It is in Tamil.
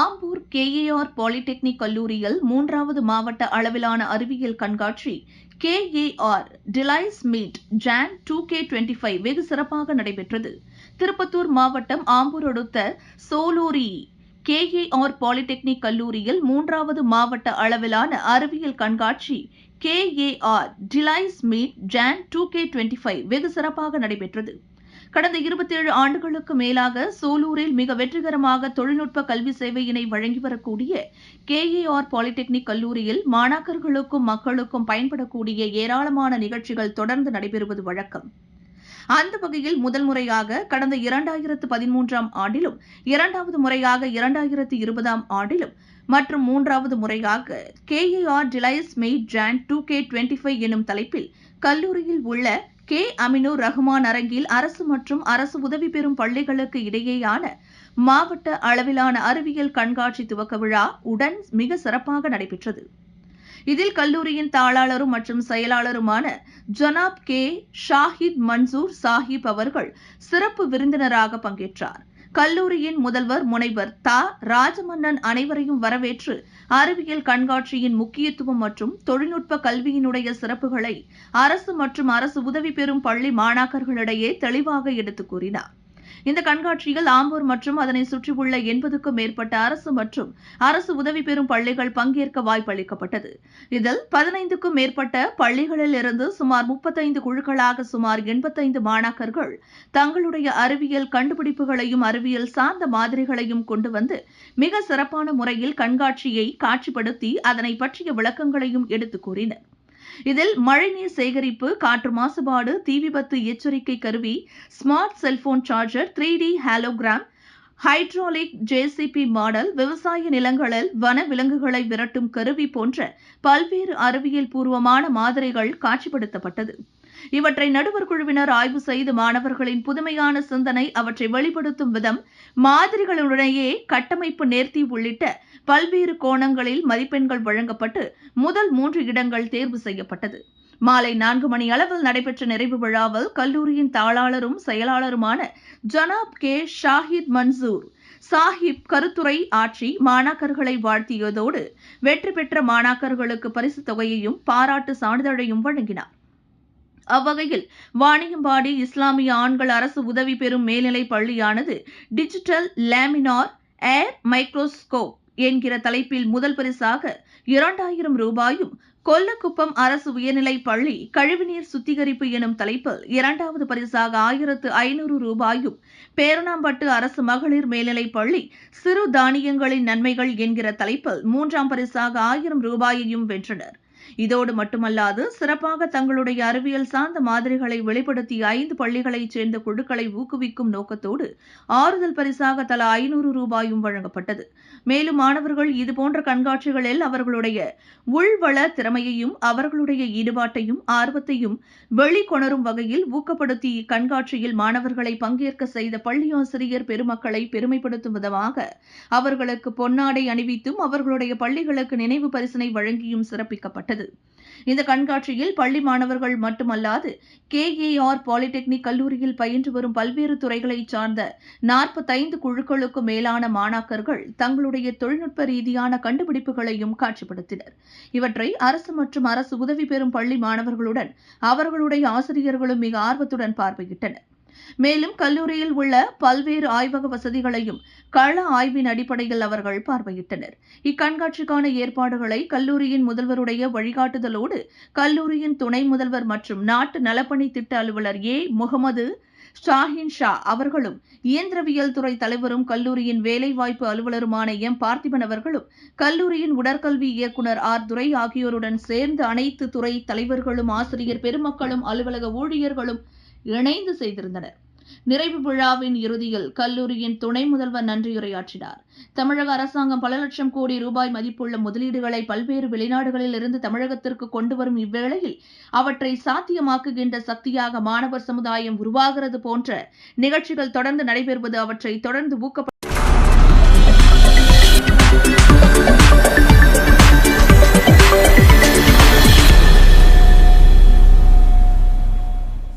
ஆம்பூர் கேஏஆர் பாலிடெக்னிக் கல்லூரியில் மூன்றாவது மாவட்ட அளவிலான அறிவியல் கண்காட்சி KAR delights meet John two K twenty five வெகு சிறப்பாக நடைபெற்றது. திருப்பத்தூர் மாவட்டம் ஆம்பூர் அடுத்த சோலூரி கேஏஆர் பாலிடெக்னிக் கல்லூரியில் மூன்றாவது மாவட்ட அளவிலான அறிவியல் கண்காட்சி KAR delights meet John two K twenty five வெகு சிறப்பாக நடைபெற்றது. கடந்த இருபத்தேழு ஆண்டுகளுக்கு மேலாக சூலூரில் மிக வெற்றிகரமாக தொழில்நுட்ப கல்வி சேவையினை வழங்கி வரக்கூடிய கேஏஆர் பாலிடெக்னிக் கல்லூரியில் மாணாக்கர்களுக்கும் மக்களுக்கும் பயன்படக்கூடிய ஏராளமான நிகழ்ச்சிகள் தொடர்ந்து நடைபெறுவது வழக்கம். அந்த வகையில் முதல் முறையாக கடந்த இரண்டாயிரத்து பதிமூன்றாம் ஆண்டிலும் இரண்டாவது முறையாக இரண்டாயிரத்து இருபதாம் ஆண்டிலும் மற்றும் மூன்றாவது முறையாக KAR delights made John two K twenty five எனும் தலைப்பில் கல்லூரியில் உள்ள கே. அமினு ரஹ்மான் அரங்கில் அரசு மற்றும் அரசு உதவி பெறும் பள்ளிகளுக்கு இடையேயான மாவட்ட அளவிலான அறிவியல் கண்காட்சி துவக்க விழா உடன் மிக சிறப்பாக நடைபெற்றது. இதில் கல்லூரியின் தாளாளரும் மற்றும் செயலாளருமான ஜனாப் கே. ஷாஹித் மன்சூர் சாஹிப் அவர்கள் சிறப்பு விருந்தினராக பங்கேற்றார். கல்லூரியின் முதல்வர் முனைவர் தா. ராஜமன்னன் அனைவரையும் வரவேற்று அறிவியல் கண்காட்சியின் முக்கியத்துவம் மற்றும் தொழில்நுட்ப கல்வியினுடைய சிறப்புகளை அரசு மற்றும் அரசு உதவி பெறும் பள்ளி மாணாக்கர்களிடையே தெளிவாக எடுத்துக் கூறினார். இந்த கண்காட்சியில் ஆம்பூர் மற்றும் அதனை சுற்றியுள்ள எண்பதுக்கும் மேற்பட்ட அரசு மற்றும் அரசு உதவி பெறும் பள்ளிகள் பங்கேற்க வாய்ப்பளிக்கப்பட்டது. இதில் பதினைந்துக்கும் மேற்பட்ட பள்ளிகளில் இருந்து சுமார் முப்பத்தைந்து குழுக்களாக சுமார் எண்பத்தைந்து மாணாக்கர்கள் தங்களுடைய அறிவியல் கண்டுபிடிப்புகளையும் அறிவியல் சார்ந்த மாதிரிகளையும் கொண்டு வந்து மிக சிறப்பான முறையில் கண்காட்சியை காட்சிப்படுத்தி அதனை பற்றிய விளக்கங்களையும் எடுத்துக் கூறினர். இதில் மழைநீர் சேகரிப்பு காற்று மாசுபாடு தீ விபத்து எச்சரிக்கை கருவி smart cellphone charger three D hologram hydraulic JCB model விவசாய நிலங்களில் வன விலங்குகளை விரட்டும் கருவி போன்ற பல்வேறு அறிவியல் பூர்வமான மாதிரிகள் காட்சிப்படுத்தப்பட்டது. இவற்றை நடுவர் குழுவினர் ஆய்வு செய்து மாணவர்களின் புதுமையான சிந்தனை அவற்றை வெளிப்படுத்தும் விதம் மாதிரிகளுடனேயே கட்டமைப்பு நேர்த்தி உள்ளிட்ட பல்வேறு கோணங்களில் மதிப்பெண்கள் வழங்கப்பட்டு முதல் மூன்று இடங்கள் தேர்வு செய்யப்பட்டது. மாலை நான்கு மணி அளவில் நடைபெற்ற நிறைவு விழாவில் கல்லூரியின் தாளாளரும் செயலாளருமான ஜனாப் கே. ஷாஹித் மன்சூர் சாஹிப் கருத்துரை ஆற்றி மாணாக்கர்களை வாழ்த்தியதோடு வெற்றி பெற்ற மாணாக்கர்களுக்கு பரிசுத் தொகையையும் பாராட்டு சான்றிதழையும் வழங்கினார். அவ்வகையில் வாணியம்பாடி இஸ்லாமிய ஆண்கள் அரசு உதவி பெறும் மேல்நிலைப் பள்ளியானது டிஜிட்டல் லேமினார் ஏர் மைக்ரோஸ்கோப் என்கிற தலைப்பில் முதல் பரிசாக இரண்டாயிரம் ரூபாயும் கொல்லக்குப்பம் அரசு உயர்நிலைப் பள்ளி கழிவுநீர் சுத்திகரிப்பு எனும் தலைப்பில் இரண்டாவது பரிசாக ஆயிரத்து ஐநூறு ரூபாயும் பேரணாம்பட்டு அரசு மகளிர் மேல்நிலைப் பள்ளி சிறு தானியங்களின் நன்மைகள் என்கிற தலைப்பில் மூன்றாம் பரிசாக ஆயிரம் ரூபாயையும் வென்றனர். இதோடு மட்டுமல்லாது சிறப்பாக தங்களுடைய அறிவியல் சார்ந்த மாதிரிகளை வெளிப்படுத்தி ஐந்து பள்ளிகளைச் சேர்ந்த குழுக்களை ஊக்குவிக்கும் நோக்கத்தோடு ஆறுதல் பரிசாக தலா ஐநூறு ரூபாயும் வழங்கப்பட்டது. மேலும் மாணவர்கள் இதுபோன்ற கண்காட்சிகளில் அவர்களுடைய உள்வள திறமையையும் அவர்களுடைய ஈடுபாட்டையும் ஆர்வத்தையும் வெளிக்கொணரும் வகையில் ஊக்கப்படுத்தி இக்கண்காட்சியில் மாணவர்களை பங்கேற்க செய்த பள்ளியாசிரியர் பெருமக்களை பெருமைப்படுத்தும் விதமாக அவர்களுக்கு பொன்னாடை அணிவித்தும் அவர்களுடைய பள்ளிகளுக்கு நினைவு பரிசினை வழங்கியும் சிறப்பிக்கப்பட்டது. இந்த கண்காட்சியில் பள்ளி மாணவர்கள் மட்டுமல்லாது கேஏஆர் பாலிடெக்னிக் கல்லூரியில் பயின்று வரும் பல்வேறு துறைகளைச் சார்ந்த நாற்பத்தைந்து குழுக்களுக்கும் மேலான மாணாக்கர்கள் தங்களுடைய தொழில்நுட்ப ரீதியான கண்டுபிடிப்புகளையும் காட்சிப்படுத்தினர். இவற்றை அரசு மற்றும் அரசு உதவி பெறும் பள்ளி மாணவர்களுடன் அவர்களுடைய ஆசிரியர்களும் மிக ஆர்வத்துடன் பார்வையிட்டனர். மேலும் கல்லூரியில் உள்ள பல்வேறு ஆய்வக வசதிகளையும் கள ஆய்வின் அடிப்படையில் அவர்கள் பார்வையிட்டனர். இக்கண்காட்சிக்கான ஏற்பாடுகளை கல்லூரியின் முதல்வருடைய வழிகாட்டுதலோடு கல்லூரியின் துணை முதல்வர் மற்றும் நாட்டு நலப்பணி திட்ட அலுவலர் ஏ. முகமது ஷாஹின் ஷா அவர்களும் இயந்திரவியல் துறை தலைவரும் கல்லூரியின் வேலைவாய்ப்பு அலுவலருமான எம். பார்த்திபன் அவர்களும் கல்லூரியின் உடற்கல்வி இயக்குநர் ஆர். துரை ஆகியோருடன் சேர்ந்து அனைத்து துறை தலைவர்களும் ஆசிரியர் பெருமக்களும் அலுவலக ஊழியர்களும் இணைந்து செய்திருந்தனர். நிறைவு விழாவின் இறுதியில் கல்லூரியின் துணை முதல்வர் நன்றியுரையாற்றினார். தமிழக அரசாங்கம் பல லட்சம் கோடி ரூபாய் மதிப்புள்ள முதலீடுகளை பல்வேறு வெளிநாடுகளில் இருந்து தமிழகத்திற்கு கொண்டு வரும் இவ்வேளையில் அவற்றை சாத்தியமாக்குகின்ற சக்தியாக மாணவர் சமுதாயம் உருவாகிறது போன்ற நிகழ்ச்சிகள் தொடர்ந்து நடைபெறுவது அவற்றை தொடர்ந்து ஊக்கப்படும்